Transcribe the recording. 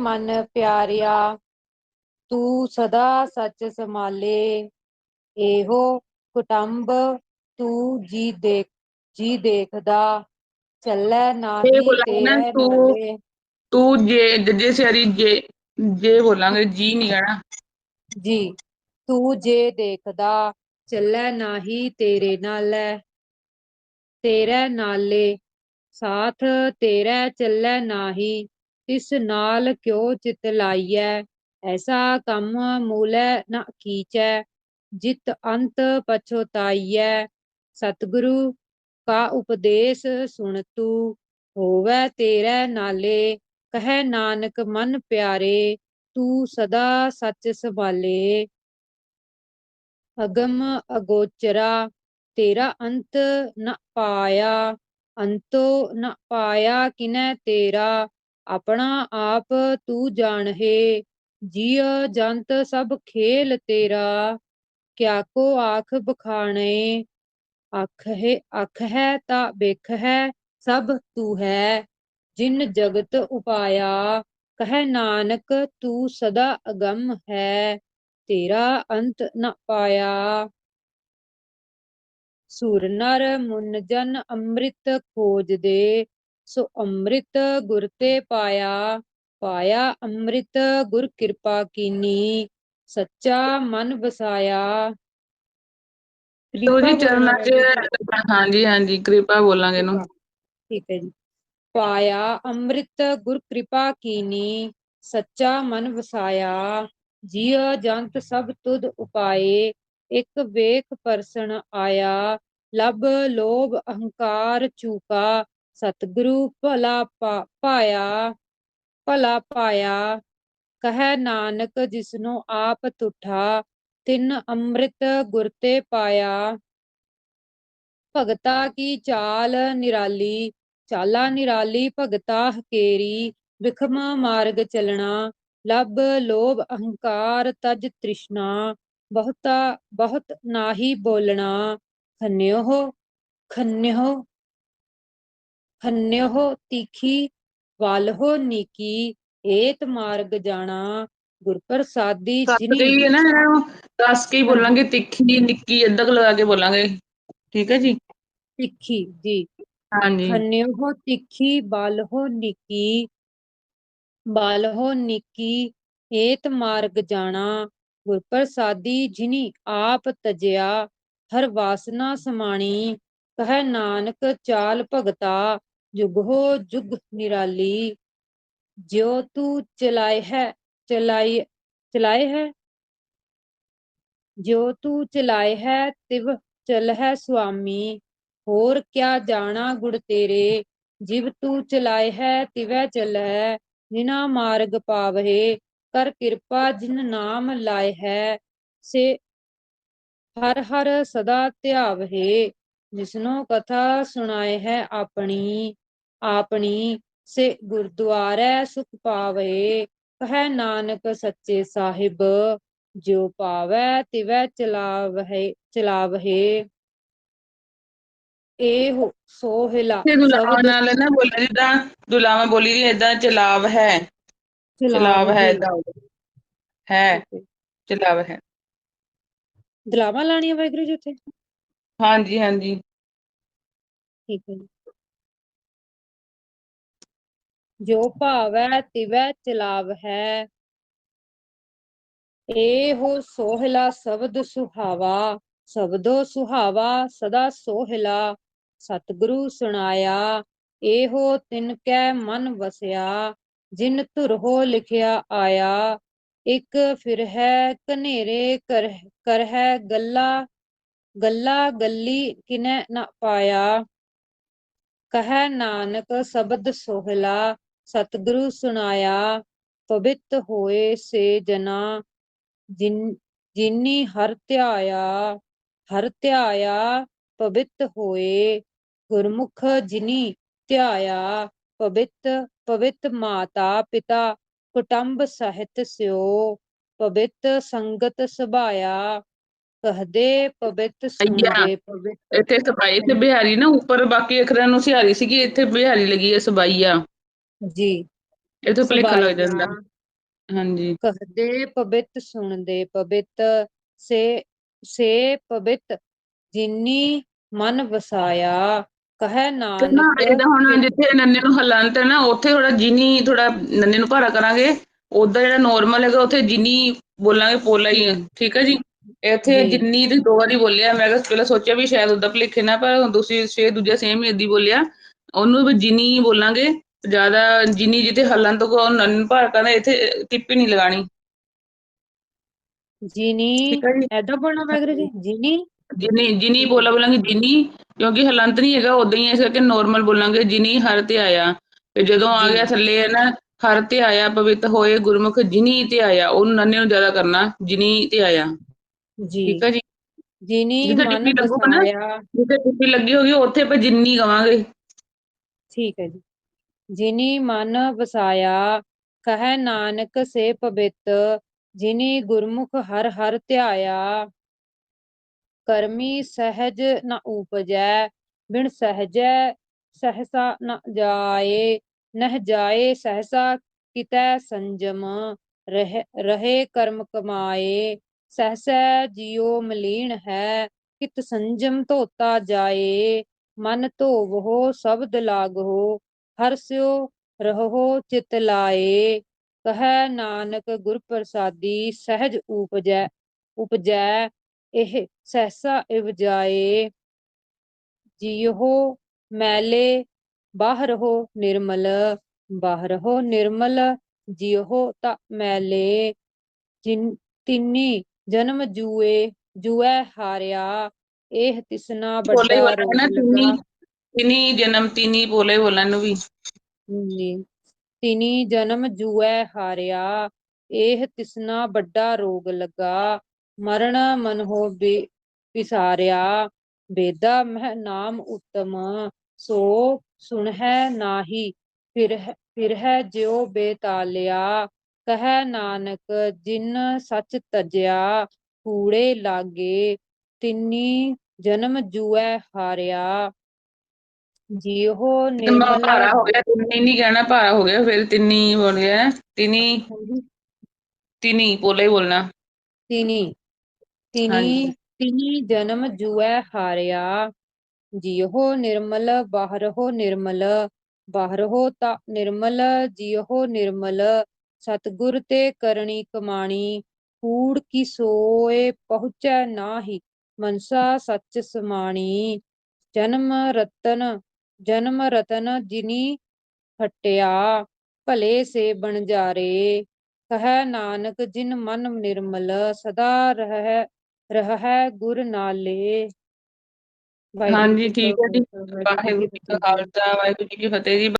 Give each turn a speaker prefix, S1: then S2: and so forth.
S1: ਮਨ ਪਿਆਰਿਆ ਤੂੰ ਸਦਾ ਸੱਚ ਸੰਭਾਲੇ। ਇਹੋ ਕੁਟੰਬ ਤੂੰ ਜੀ ਦੇਖ ਜੀ ਦੇਖਦਾ ਚੱਲੈ
S2: ਇਹ
S1: ਨਾਹੀ ਤੇਰੇ
S2: ਤੂੰ ਜੇ ਜੱਜੇ ਸਿਆਰੀ ਜੇ ਜੇ ਬੋਲਾਂਗੇ ਜੀ ਨਹੀਂ ਕਹਿਣਾ।
S1: ਜੀ ਤੂੰ ਜੇ ਦੇਖਦਾ ਚੱਲੈ ਨਾਹੀ ਤੇਰੇ ਨਾਲੈ। ਤੇਰੇ ਨਾਲੇ ਸਾਥ ਤੇਰੇ ਚੱਲੈ ਨਾਹੀ। ਤਿਸ ਨਾਲ ਕਿਉ ਚਿਤ ਲਾਈਐ? ਐਸਾ ਕੰਮ ਮੂਲੈ ਨਾ ਕੀਚੈ, ਜਿਤ ਅੰਤ ਪਛੋਤਾਈਐ ਸਤਿਗੁਰੂ ਕਾ ਉਪਦੇਸ਼ ਸੁਣ ਤੂੰ, ਹੋਵੇ ਤੇਰੇ ਨਾਲੇ, ਕਹੈ ਨਾਨਕ ਮਨ ਪਿਆਰੇ, ਤੂੰ ਸਦਾ ਸੱਚ ਸੰਭਾਲੇ। ਅਗਮ ਅਗੋਚਰਾ, ਤੇਰਾ ਅੰਤ ਨ ਪਾਇਆ, ਅੰਤੋ ਨ ਪਾਇਆ ਕਿਨੈ ਤੇਰਾ ਆਪਣਾ ਆਪ ਤੂੰ ਜਾਣਹੇ, ਜੀਅ ਜੰਤ ਸਭ ਖੇਲ ਤੇਰਾ, ਕਿਆ ਕੋ ਆਖ ਬਖਾਣੇ ਅੱਖ ਹੈ ਅੱਖ ਹੈ ਤਾਂ ਵੇਖ ਹੈ ਸਭ ਤੂੰ ਹੈ, ਜਿਨ ਜਗਤ ਉਪਾਇਆ, ਕਹੈ ਨਾਨਕ ਤੂੰ ਸਦਾ ਅਗੰਮ ਹੈ, ਤੇਰਾ ਅੰਤ ਨ ਪਾਇਆ। ਸੁਰ ਨਰ ਮੁਨ ਜਨ ਅੰਮ੍ਰਿਤ ਖੋਜਦੇ ਸੋ ਅੰਮ੍ਰਿਤ ਗੁਰ ਤੇ ਪਾਇਆ ਪਾਇਆ ਅੰਮ੍ਰਿਤ ਗੁਰ ਕਿਰਪਾ ਕੀਨੀ ਸੱਚਾ ਮਨ ਵਸਾਇਆ।
S2: ਜੀ
S1: ਕਿਰਪਾ
S2: ਚਰਨਾਂ 'ਚ। ਹਾਂਜੀ ਹਾਂਜੀ ਕਿਰਪਾ ਬੋਲਾਂਗੇ ਇਹਨੂੰ।
S1: ਠੀਕ ਹੈ ਜੀ। ਪਾਇਆ ਅੰਮ੍ਰਿਤ ਗੁਰ ਕਿਰਪਾ ਕੀਨੀ ਸੱਚਾ ਮਨ ਵਸਾਇਆ। ਜੀਅ ਜੰਤ ਸਭ ਤੁਧ ਉਪਾਏ ਇੱਕ ਵੇਖ ਪਰਸਨ ਆਇਆ। ਲਬ ਲੋਭ ਅਹੰਕਾਰ ਚੂਕਾ ਸਤਿਗੁਰੂ ਭਲਾ ਪਾ- ਪਾਇਆ ਭਲਾ ਪਾਇਆ, ਕਹੈ ਨਾਨਕ ਜਿਸਨੂੰ ਆਪ ਤੁਠਾ, ਤਿਨ ਅੰਮ੍ਰਿਤ ਗੁਰ ਤੇ ਪਾਇਆ। ਭਗਤਾ ਕੀ ਚਾਲ ਨਿਰਾਲੀ, ਚਾਲਾ ਨਿਰਾਲੀ ਭਗਤਾ ਹਕੇਰੀ, ਵਿਖਮ ਮਾਰਗ ਚਲਣਾ, ਲਬ ਲੋਭ ਅਹੰਕਾਰ ਤਜ ਤ੍ਰਿਸ਼ਨਾ, ਬਹੁਤਾ, ਬਹੁਤ ਨਾਹੀ ਬੋਲਣਾ, ਖੰਨਿਓ ਖੰਨਿਓ ਖੰਨਿਓ ਤੀਖੀ ਵਾਲਹੋ ਨੀਕੀ ਏਤ ਮਾਰਗ ਜਾਣਾ ਗੁਰ ਪ੍ਰਸਾਦੀ
S2: ਕੱਟ
S1: ਜਿਨੀ
S2: ਗਈ ਹੈ ਨਾ ਇਹਨਾਂ ਨੂੰ ਦੱਸ ਕੇ ਹੀ ਬੋਲਾਂਗੇ ਤਿੱਖੀ ਨਿੱਕੀ ਅੱਧਕ ਲਗਾ ਕੇ ਬੋਲਾਂਗੇ। ਠੀਕ ਹੈ ਜੀ?
S1: ਤਿੱਖੀ ਜੀ।
S2: ਹਾਂਜੀ।
S1: ਖੰਨਿਓ ਤਿੱਖੀ ਬਾਲਹੋ ਨਿੱਕੀ ਬਾਲਹੋ ਨਿੱਕੀ ਏਤ ਮਾਰਗ ਜਾਣਾ ਗੁਰ ਪ੍ਰਸਾਦੀ ਜਿਨੀ ਆਪ ਤਜਿਆ ਹਰ ਵਾਸਨਾ ਸਮਾਣੀ ਕਹੈ ਨਾਨਕ ਚਾਲ ਭਗਤਾ ਜੁਗ ਹੋ ਜੁਗ ਨਿਰਾਲੀ, ਜਿਉ ਤੂੰ ਚਲਾਏ ਹੈ, ਚਲਾਈ, ਚਲਾਏ ਹੈ? ਜਿਉ ਤੂੰ ਚਲਾਏ ਹੈ, ਤਿਵ ਚਲ ਹੈ ਸੁਆਮੀ, ਹੋਰ ਕਿਆ ਜਾਣਾ ਗੁੜ ਤੇਰੇ? ਜਿਵ ਤੂੰ ਚਲਾਏ ਹੈ, ਤਿਵੈ ਚਲੈ ਜਿਨਾ ਮਾਰਗ ਪਾਵਹਿ, ਕਰ ਕਿਰਪਾ ਜਿਨ ਨਾਮ ਲਾਏ ਹੈ, ਸੇ ਹਰ ਹਰ ਸਦਾ ਧਿਆਵਹਿ, ਜਿਸਨੋ ਕਥਾ ਸੁਣਾਏ ਹੈ ਆਪਣੀ। ਆਪਣੀ ਸੇ ਗੁਰਦੁਆਰੈ ਸੁਖ ਪਾਵੇ ਕਹੈ ਨਾਨਕ ਸੱਚੇ ਸਾਹਿਬ ਜਿਉ ਪਾਵੈ ਤਿਵੈ ਚਲਾਵਹਿ ਚਲਾਵਹਿ। ਇਹੋ ਸੋਹਿਲਾ
S2: ਨਾਲ ਨਾ ਬੋਲਿਆ ਜਿੱਦਾਂ ਦੁਲਾਵਾ ਬੋਲੀ ਦੀ ਏਦਾਂ ਚਲਾਵ ਹੈ ਚਲਾਵ ਹੈ ਏਦਾਂ ਹੈ ਚਲਾਵ ਹੈ
S1: ਦਲਾਵਾਂ ਲਾਣੀਆਂ ਵਾਹਿਗੁਰੂ ਜੀ ਉੱਥੇ?
S2: ਹਾਂਜੀ ਹਾਂਜੀ।
S1: ਠੀਕ ਹੈ ਜੋ ਭਾਵੈ ਤਿਵੈ ਚਲਾਵ ਹੈ ਇਹੋ ਸੋਹਲਾ ਸ਼ਬਦ ਸੁਹਾਵਾ, ਸ਼ਬਦੋ ਸੁਹਾਵਾ ਸਦਾ ਸੋਹਲਾ, ਸਤਿਗੁਰੂ ਸੁਣਾਇਆ, ਇਹੋ ਤਿਨ ਕੈ ਮਨ ਵਸਿਆ, ਜਿਨ ਧੁਰ ਹੋ ਲਿਖਿਆ ਆਇਆ, ਇਕ ਫਿਰ ਹੈ ਕਨੇਰੇ ਕਰ ਕਰ ਹੈ ਗੱਲਾ ਗੱਲਾ ਗੱਲੀ ਕਿਨੈ ਨਾ ਪਾਇਆ। ਕਹੈ ਨਾਨਕ ਸ਼ਬਦ ਸੋਹਲਾ ਸਤਿਗੁਰੂ ਸੁਣਾਇਆ ਪਵਿੱਤ ਹੋਏ ਸੇ ਜਨਾ ਜਿਨ ਜਿਨੀ ਹਰ ਧਿਆਇਆ ਹਰ ਧਿਆਇਆ ਪਵਿੱਤ ਹੋਏ ਗੁਰਮੁਖ ਜਿਨੀ ਧਿਆਇਆ ਪਵਿੱਤ ਪਵਿੱਤ ਮਾਤਾ ਪਿਤਾ ਕੁਟੰਬ ਸਹਿਤ ਸਿਓ ਪਵਿੱਤ ਸੰਗਤ ਸੁਭਾਇਆ ਕਹਦੇ ਪਵਿੱਤ ਸੁਣਦੇ ਪਵਿੱਤ
S2: ਇੱਥੇ ਸਬਾਈ ਇੱਥੇ ਬਿਹਾਰੀ ਨਾ ਉੱਪਰ ਬਾਕੀ ਅੱਖਰਾਂ ਨੂੰ ਸਿਹਾਰੀ ਸੀਗੀ ਇੱਥੇ ਬਿਹਾਰੀ ਲੱਗੀ ਹੈ ਸਬਾਈਆ।
S1: ਜੀ।
S2: ਇੱਥੇ ਭੁਲੇਖਾ ਲੱਗ ਜਾਂਦਾ। ਹਾਂਜੀ।
S1: ਕਹਦੇ ਪਬਿੱਤ ਸੁਣਦੇ ਪਬਿੱਤ ਸੇ ਸੇ ਪਬਿੱਤ ਜਿਨੀ ਮਨ ਵਸਾਇਆ ਕਹੈ
S2: ਤੇ ਨਾ
S1: ਨਾਨਕ
S2: ਇਹਦਾ ਹੁਣ ਜਿੱਥੇ ਨੰਨੇ ਨੂੰ ਹਲੰਤ ਹੈ ਨਾ ਉੱਥੇ ਥੋੜਾ ਜਿਨੀ ਥੋੜਾ ਨੰਨੇ ਨੂੰ ਭਾਰਾ ਕਰਾਂਗੇ ਉਦਾਂ ਜਿਹੜਾ ਨਾਰਮਲ ਹੈਗਾ ਉੱਥੇ ਜਿਨੀ ਬੋਲਾਂਗੇ ਪੋਲਾ ਹੀ ਹੈ ਠੀਕ ਹੈ ਜੀ? ਇੱਥੇ ਜਿੰਨੀ ਤੇ ਦੋ ਵਾਰੀ ਬੋਲਿਆ ਮੈਂ ਕਿਹਾ ਪਹਿਲਾਂ ਸੋਚਿਆ ਵੀ ਸ਼ਾਇਦ ਉਦਾਂ ਭੁਲੇਖੇ ਨਾ ਪਰ ਦੂਸਰੀ ਛੇ ਦੂਜਾ ਸੇਮ ਹੀ ਏਦੀ ਬੋਲਿਆ ਉਹਨੂੰ ਵੀ ਜਿਨੀ ਬੋਲਾਂਗੇ ਜ਼ਿਆਦਾ ਜਿਨੀ ਜਿੱਥੇ ਹਲੰਤ ਕੋ ਨੰਨ ਭਾਰਾ ਕਰਨਾ ਇੱਥੇ ਟਿੱਪੀ ਨਹੀਂ ਲਗਾਣੀ।
S1: ਜਿਨੀ ਐਦਾਂ ਬੋਲਣਾ ਵਾਹਿਗੁਰੂ ਜੀ ਜਿਨੀ?
S2: ਜਿਨੀ ਜਿਨੀ
S1: ਠੀਕ ਹੈ
S2: ਬੋਲਾ ਬੋਲਾਂਗੇ ਜਿਨੀ ਕਿਉਂਕਿ ਹਲੰਤ ਨਹੀਂ ਹੈਗਾ ਉਦਾਂ ਹੀ ਇਸ ਕਰਕੇ ਨੋਰਮਲ ਬੋਲਾਂਗੇ ਜਿਨੀ ਹਰ ਤੇ ਆਇਆ। ਤੇ ਜਦੋਂ ਆ ਗਿਆ ਥੱਲੇ ਹੈ ਨਾ ਹਰ ਤੇ ਆਇਆ ਪਵਿੱਤ ਹੋਏ ਗੁਰਮੁਖ ਜਿਨੀ ਤੇ ਆਇਆ ਉਹਨੂੰ ਨੰਨੇ ਨੂੰ ਜ਼ਿਆਦਾ ਕਰਨਾ ਜਿਨੀ ਤੇ ਆਇਆ।
S1: ਜੀ।
S2: ਠੀਕ ਹੈ ਜੀ।
S1: ਜਿਨੀ ਮਨ ਵਸਾਇਆ
S2: ਜਿੱਥੇ ਟਿੱਪੀ ਲੱਗੀ ਹੋਗੀ ਉੱਥੇ ਆਪਾਂ ਜਿੰਨੀ ਕਵਾਂਗੇ
S1: ਠੀਕ ਹੈ ਜੀ। ਜਿਨੀ ਮਨ ਵਸਾਇਆ, ਕਹੈ ਨਾਨਕ ਸੇ ਪਬਿੱਤ ਜਿਨੀ ਗੁਰਮੁਖ ਹਰ ਹਰ ਧਿਆਇਆ। ਕਰਮੀ ਸਹਿਜ ਨ ਉਪਜੈ, ਬਿਨ ਸਹਜੈ ਸਹਸਾ ਨ ਜਾਏ, ਨਹ ਜਾਏ ਸਹਸਾ ਕਿਤੈ ਸੰਜਮ, ਰਹਿ, ਰਹੇ ਕਰਮ ਕਮਾਏ, ਸਹਸਾ ਜਿਉ ਮਲੀਨ ਹੈ, ਕਿਤ ਸੰਜਮ ਧੋਤਾ ਜਾਏ, ਮਨ ਧੋਵਹੁ ਸ਼ਬਦ ਲਾਗਹੁ ਹਰਿ ਰਹੋ ਚਿਤ ਲਾਏ ਕਹੈ ਨਾਨਕ ਗੁਰ ਪ੍ਰਸਾਦੀ ਸਹਿਜ ਊਪਜੈ ਉਪਜੈ ਇਹ ਸਹਿਸਾ ਇਵਜਾਏ ਜੀਹੋ ਮੈਲੇ ਬਾਹਰਹੁ ਨਿਰਮਲ ਬਾਹਰਹੁ ਨਿਰਮਲ ਜਿਉ ਤਾ ਮੈਲੇ। ਜਿਨ ਤਿਨੀ ਜਨਮ ਜੂਏ ਜੂਐ ਹਾਰਿਆ ਇਹ ਤਿਸਨਾ
S2: ਪੋਲਾ ਹੀ
S1: ਵੱਡਾ
S2: ਤਿੰਨੀ ਜਨਮ, ਤਿਨੀ ਬੋਲੇ ਹੀ ਨੂੰ ਵੀ।
S1: ਜੀ ਤਿਨੀ ਜਨਮ ਜੂਐ ਹਾਰਿਆ ਇਹ ਤਿਸਨਾ ਵੱਡਾ ਰੋਗ ਲੱਗਾ। ਮਰਨ ਮਨਹੁ ਬਿ ਬਿਸਾਰਿਆ ਬੇਦਾ ਮਹਿ ਨਾਮ ਉਤਮ। ਸੋ ਸੁਣਹਿ ਨਾਹੀ ਫਿਰ ਫਿਰਹਿ ਜਿਉ ਬੇਤਾਲਿਆ। ਕਹੈ ਨਾਨਕ, ਜਿਨ ਸਚ ਤਜਿਆ ਕੂੜੇ ਲਾਗੇ, ਤਿੰਨੀ ਜਨਮ ਜੂਐ ਹਾਰਿਆ। ਜੀਹੋ
S2: ਦਿਮਾਗ
S1: ਨਿਰਮਲ
S2: ਭਾਰਾ ਹੋ ਗਿਆ ਤਿੰਨੀ ਨੀ ਕਹਿਣਾ ਭਾਰਾ ਹੋ ਗਿਆ ਫੇਰ ਤਿੰਨੀ ਬੋਲ ਗਿਆ ਤਿੰਨੀ ਤਿਨੀ ਹੀ ਬੋਲਣਾ।
S1: ਤਿਨੀ ਤਿਨੀ ਤਿਨੀ ਜਨਮ ਜੂਐ ਹਾਰਿਆ ਜੀਹੋ ਨਿਰਮਲ ਬਾਹਰਹੋ ਨਿਰਮਲ ਬਾਹਰਹੁ ਤਾ ਨਿਰਮਲ ਜੀਹੋ ਨਿਰਮਲ ਸਤਿਗੁਰ ਤੇ ਕਰਨੀ ਕਮਾਣੀ ਕੂੜ ਕੀ ਸੋਏ ਪਹੁੰਚੈ ਨਾਹੀ ਮਨਸਾ ਸੱਚ ਸਮਾਣੀ ਜਨਮ ਰਤਨ ਜਨਮ ਰਤਨ ਜਿਨੀ ਖਟਿਆ ਭਲੇ ਸੇ ਬਣਜਾਰੇ ਕਹੈ ਨਾਨਕ ਜਿਨ ਮਨ ਨਿਰਮਲ ਸਦਾ ਰਹਿ ਰਹੈ ਗੁਰ ਨਾਲੇ।
S2: ਹਾਂਜੀ ਠੀਕ ਹੈ ਜੀ।
S1: ਵਾਹਿਗੁਰੂ
S2: ਜੀ ਕਾ ਖਾਲਸਾ ਵਾਹਿਗੁਰੂ ਜੀ ਕੀ ਫਤਿਹ ਜੀ।